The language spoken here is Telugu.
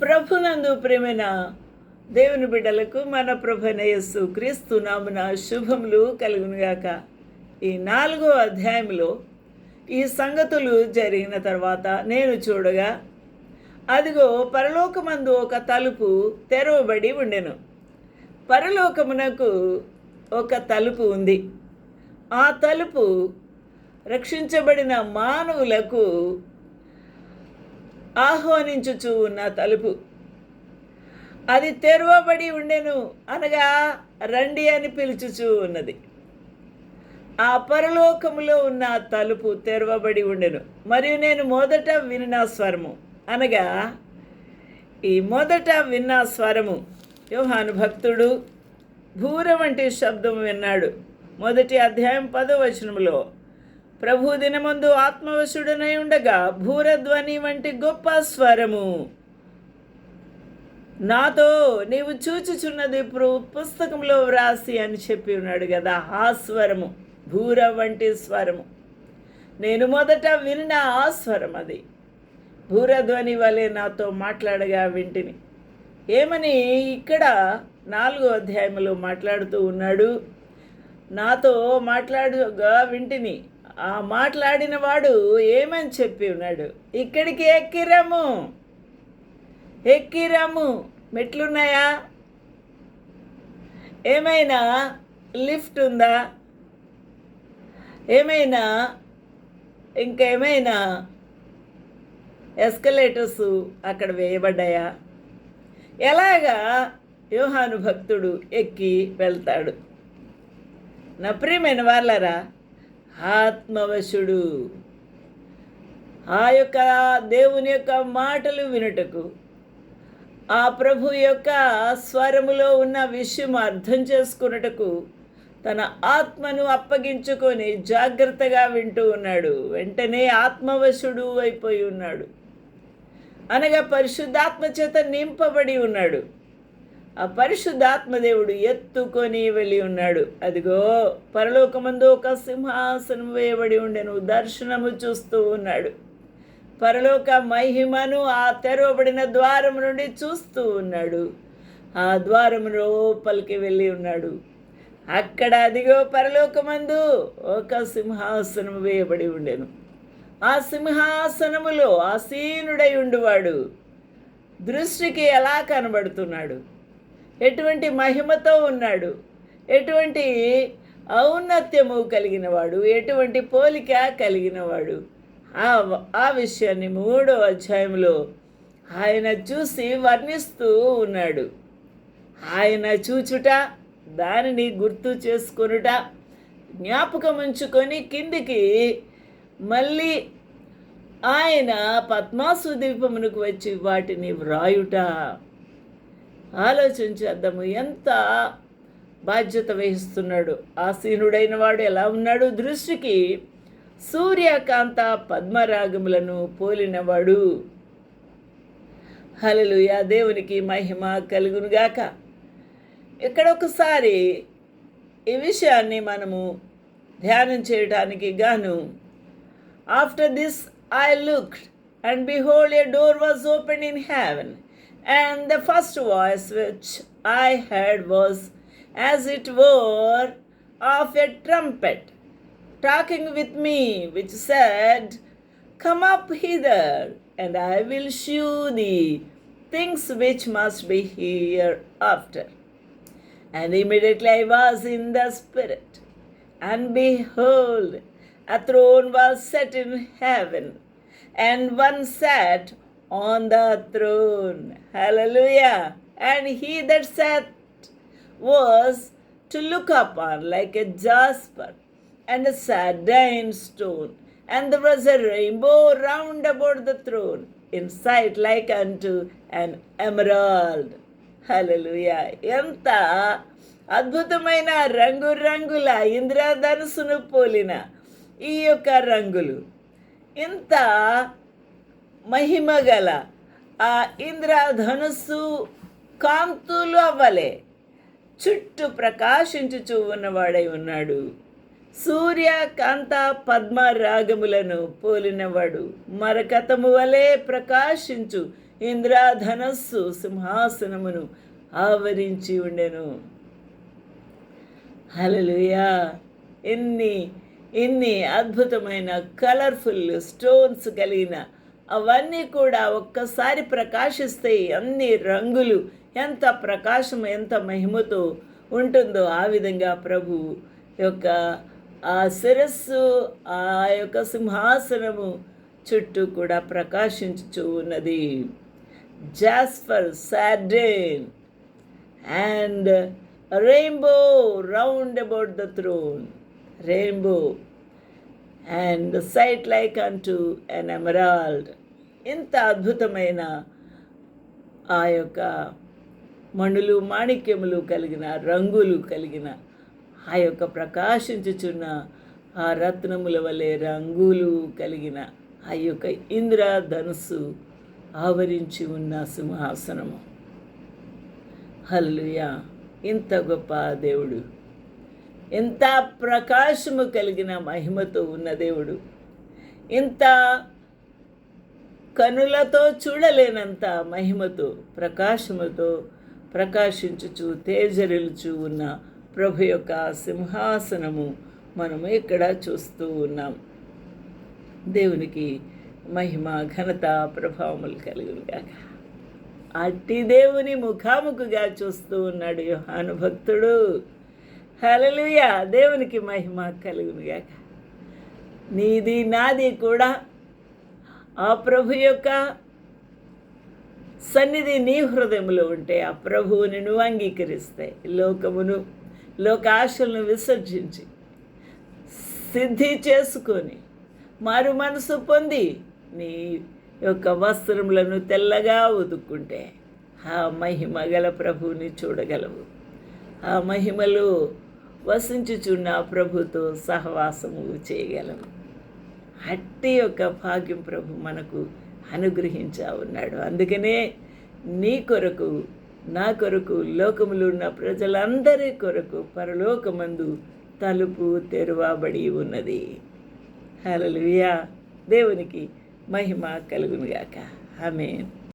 ప్రభునందు ప్రేమైన దేవుని బిడ్డలకు మన ప్రభనయస్సు క్రీస్తు నామున శుభములు కలుగునుగాక. ఈ నాలుగో అధ్యాయంలో ఈ సంగతులు జరిగిన తర్వాత నేను చూడగా అదిగో పరలోకమందు ఒక తలుపు తెరవబడి ఉండెను. పరలోకమునకు ఒక తలుపు ఉంది. ఆ తలుపు రక్షించబడిన మానవులకు ఆహ్వానించుచూ ఉన్న తలుపు. అది తెరవబడి ఉండెను అనగా రండి అని పిలుచుచూ ఉన్నది. ఆ పరలోకములో ఉన్న తలుపు తెరవబడి ఉండెను. మరియు నేను మొదట విన్న స్వరము అనగా ఈ మొదట విన్న స్వరము యోహాను భక్తుడు భూర వంటి శబ్దం విన్నాడు. మొదటి అధ్యాయం పదో వచనంలో ప్రభు దినమందు ఆత్మవశుడనై ఉండగా భూరధ్వని వంటి గొప్ప స్వరము. నాతో నీవు చూచుచున్నది ఇప్పుడు పుస్తకంలో వ్రాసి అని చెప్పి ఉన్నాడు కదా ఆ స్వరము భూర వంటి స్వరము. నేను మొదట విన్న ఆ స్వరం అది. భూరధ్వని వలె నాతో మాట్లాడగా వింటిని. ఏమని ఇక్కడ నాలుగో అధ్యాయంలో మాట్లాడుతూ ఉన్నాడు నాతో మాట్లాడుగా వింటిని. ఆ మాట్లాడిన వాడు ఏమని చెప్పి ఉన్నాడు? ఇక్కడికి ఎక్కిరము ఎక్కిరము మెట్లున్నాయా? ఏమైనా లిఫ్ట్ ఉందా? ఏమైనా ఇంకేమైనా ఎస్కలేటర్స్ అక్కడ వేయబడ్డాయా? ఎలాగా యోహాను భక్తుడు ఎక్కి వెళ్తాడు? నా ప్రియమైన వాళ్ళరా ఆత్మవశుడు. ఆ యొక్క దేవుని యొక్క మాటలు వినుటకు ఆ ప్రభు యొక్క స్వరములో ఉన్న విషయం అర్థం చేసుకున్నటకు తన ఆత్మను అప్పగించుకొని జాగ్రత్తగా వింటూ ఉన్నాడు. వెంటనే ఆత్మవశుడు అయిపోయి ఉన్నాడు. అనగా పరిశుద్ధాత్మ చేత నింపబడి ఉన్నాడు. ఆ పరిశుద్ధాత్మదేవుడు ఎత్తుకొని వెళ్ళి ఉన్నాడు. అదిగో పరలోకమందు ఒక సింహాసనం వేయబడి ఉండెను దర్శనము చూస్తూ ఉన్నాడు. పరలోక మహిమను ఆ తెరవబడిన ద్వారం నుండి చూస్తూ ఉన్నాడు. ఆ ద్వారం లోపలికి వెళ్ళి ఉన్నాడు. అక్కడ అదిగో పరలోకమందు ఒక సింహాసనం వేయబడి ఉండెను. ఆ సింహాసనములో ఆసీనుడై ఉండువాడు. దృష్టికి ఎలా కనబడుతున్నాడు? ఎటువంటి మహిమతో ఉన్నాడు? ఎటువంటి ఔన్నత్యము కలిగినవాడు? ఎటువంటి పోలిక కలిగినవాడు? ఆ ఆ విషయాన్ని మూడో అధ్యాయంలో ఆయన చూసి వర్ణిస్తూ ఉన్నాడు. ఆయన చూచుట దానిని గుర్తు చేసుకొనుట జ్ఞాపకం ఉంచుకొని కిందికి మళ్ళీ ఆయన పద్మాసు దీపమునకు వచ్చి వాటిని వ్రాయుట. ఆలోచించేద్దాము. ఎంత బాధ్యత వహిస్తున్నాడు. ఆసీనుడైన వాడు ఎలా ఉన్నాడు? దృష్టికి సూర్యకాంత పద్మరాగములను పోలినవాడు. హలలుయ దేవునికి మహిమ కలుగునుగాక. ఇక్కడ ఒకసారి ఈ విషయాన్ని మనము ధ్యానం చేయటానికి గాను after this I look and behold a door was open in heaven and the first voice which I heard was as it were of a trumpet talking with me, which said, Come up hither, and I will shew thee things which must be hereafter. And immediately I was in the Spirit, and behold, a throne was set in heaven, and one sat on the throne. Hallelujah. And he that sat was to look upon like a jasper and a sardine stone. And there was a rainbow round about the throne, in sight like unto an emerald. హల్లెలూయా ఎంత అద్భుతమైన రంగు రంగుల ఇంద్రధనుసును పోలిన ఈ యొక్క రంగులు ఇంత మహిమ గల ఆ ఇంద్రధనుస్సు కాంతులు అవ్వలే చుట్టూ ప్రకాశించుచూ ఉన్నవాడై ఉన్నాడు. సూర్య కాంత పద్మ రాగములను పోలినవాడు. మరకతము వలె ప్రకాశించు ఇంద్రాధనస్సు సింహాసనమును ఆవరించి ఉండెను. హలలుయా ఎన్ని ఎన్ని అద్భుతమైన కలర్ఫుల్ స్టోన్స్ కలిగిన అవన్నీ కూడా ఒక్కసారి ప్రకాశిస్తాయి అన్ని రంగులు ఎంత ప్రకాశం ఎంత మహిమతో ఉంటుందో ఆ విధంగా ప్రభు యొక్క ఆ శిరస్సు ఆ యొక్క సింహాసనము చుట్టూ కూడా ప్రకాశించుచూ ఉన్నది. Jasper sardine and rainbow round about the throne rainbow and sight like unto an emerald ఇంత అద్భుతమైన ఆ యొక్క మణులు మాణిక్యములు కలిగిన రంగులు కలిగిన ఆ యొక్క ప్రకాశించుచున్న ఆ రత్నముల వలె రంగులు కలిగిన ఆ యొక్క ఇంద్రధనుస్సు ఆవరించి ఉన్న సింహాసనము. హల్లుయా ఇంత గొప్ప దేవుడు. ఇంత ప్రకాశము కలిగిన మహిమతో ఉన్న దేవుడు. ఇంత కనులతో చూడలేనంత మహిమతో ప్రకాశముతో ప్రకాశించుచు తేజరిలుచు ఉన్న ప్రభు యొక్క సింహాసనము మనము ఇక్కడ చూస్తూ ఉన్నాం. దేవునికి మహిమ ఘనత ప్రభావములు కలుగునుగాక అట్టి దేవుని ముఖాముఖిగా చూస్తూ ఉన్నాడు యోహాను భక్తుడు. హలలుయా దేవునికి మహిమ కలుగునుగాక. నీది నాది కూడా ఆ ప్రభు యొక్క సన్నిధి నీ హృదయంలో ఉంటే ఆ ప్రభువుని నువ్వు అంగీకరిస్తే. లోకమును లోకాశలను విసర్జించి సిద్ధి చేసుకొని మారు మనసు పొంది నీ యొక్క వస్త్రములను తెల్లగా ఉదుక్కుంటే ఆ మహిమ గల ప్రభువుని చూడగలవు. ఆ మహిమలు వసించుచున్న ప్రభుతో సహవాసము చేయగలము అట్టి యొక్క భాగ్యం ప్రభు మనకు అనుగ్రహించా ఉన్నాడు. అందుకనే నీ కొరకు నా కొరకు లోకములో ఉన్న ప్రజలందరి కొరకు పరలోకమందు తలుపు తెరవబడి ఉన్నది. హలలుయా దేవునికి మహిమ కలుగునుగాక. ఆమె